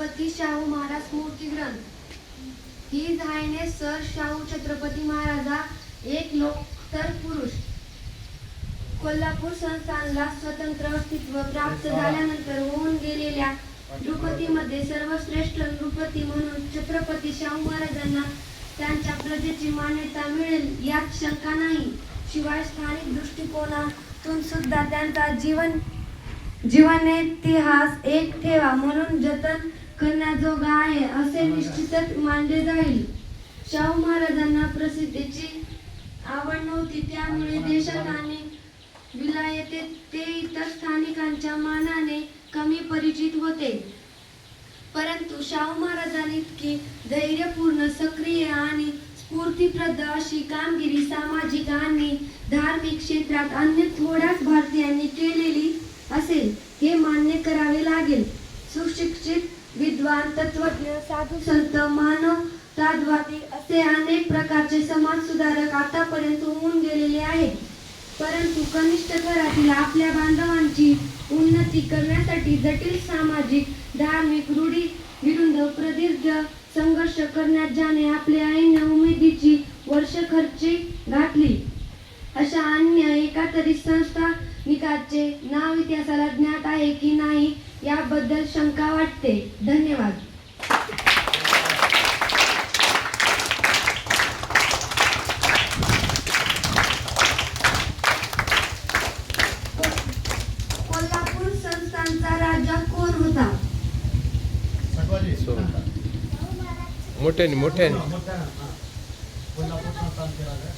छत्रपती शाहू महाराज स्मृती ग्रंथ. ही धायने सर शाहू छत्रपती महाराजा एक लोकतर पुरुष. कोल्हापूर संस्थानला स्वतंत्र अस्तित्व प्राप्त झाल्यानंतर होऊन गेलेल्या नृपतीमध्ये सर्वश्रेष्ठ नृपती म्हणून छत्रपती शाहू महाराजांना त्यांच्या प्रजेची मान्यता मिळेल यात शंका नाही. शिवाय स्थानिक दृष्टिकोनातून सुद्धा त्यांचा जीवन जीवनेतिहास एक ठेवा म्हणून जतन करण्याजोगा आहे असे निश्चितच मानले जाईल. शाहू महाराजांना प्रसिद्धीची आवड नव्हती. त्यामुळे देशात आणि विलायतेत ते इतर स्थानिकांच्या मानाने कमी परिचित होते. परंतु शाहू महाराजांनी इतकी धैर्यपूर्ण सक्रिय आणि स्फूर्तिप्रद अशी कामगिरी सामाजिक आणि धार्मिक क्षेत्रात अन्य थोड्याच भारतीयांनी केलेली असेल हे मान्य करावे लागेल. सुशिक्षित विद्वान तत्वज्ञ साधू संत मानव मानवतावादी असे अनेक प्रकारचे समाज सुधारक आतापर्यंत होऊन गेलेले आहेत. परंतु कनिष्ठ घरातील आपल्या बांधवांची उन्नती करण्यासाठी जटिल सामाजिक धार्मिक रूढी विरुद्ध प्रदीर्घ संघर्ष करण्यात ज्याने आपल्या आईने उमेदीची वर्ष खर्ची घातली. अशा अन्य एका तरी संस्थानिकाचे नाव इतिहासाला ज्ञात आहे की नाही याबद्दल शंका वाटते. धन्यवाद. कोल्हापूर संस्थानचा राजा कोण होता? सो मोठ्याने मोठ्याने. कोल्हापूर संस्थानचे राजा